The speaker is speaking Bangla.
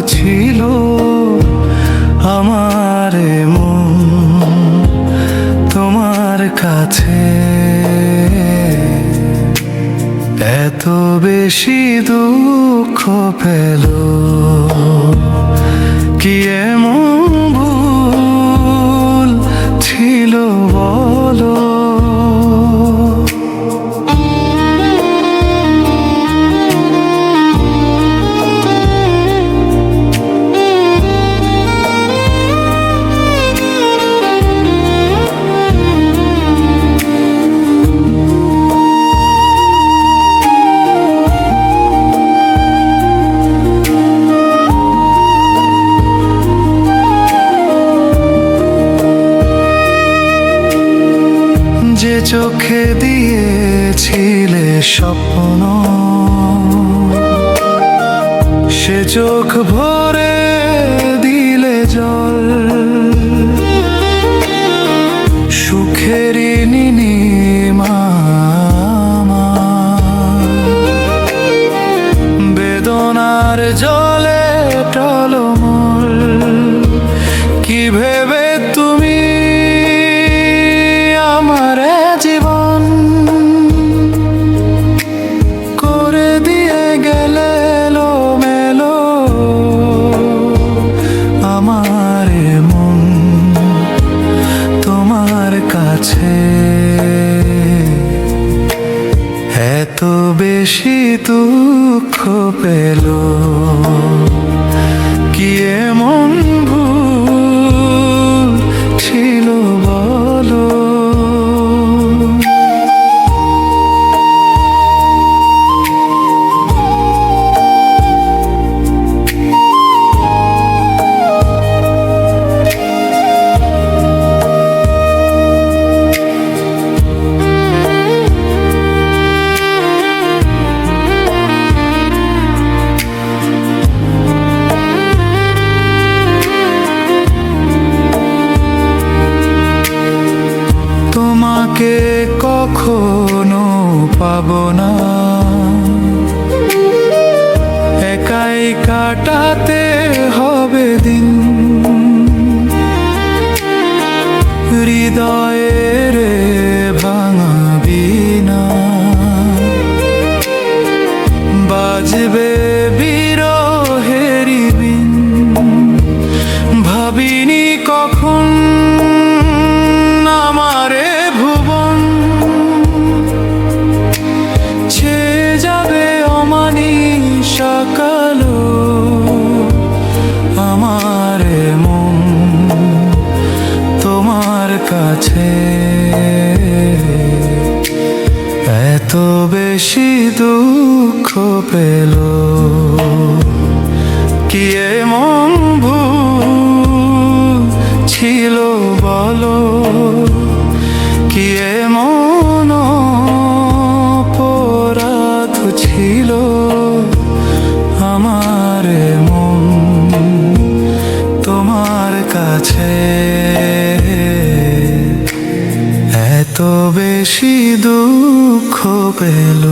ছিল আমার মন তোমার কাছে। এত বেশি দুঃখ পেল। কি চোখে দিয়েছিলে স্বপ্ন। সে চোখ ভরে দিলে জল। বেশি দুঃখ পেল। কি এমন কখনো পাব না। একাই কাটাতে হবে দিন। হৃদয়ের ভাঙাবি না বাজবে কাছে। এত বেশি দুঃখ পেল। কি এমন ভুল ছিল বলো? কি এমন অপরাধ ছিল আমার মন তোমার কাছে? এত বেশি দুঃখ পেল।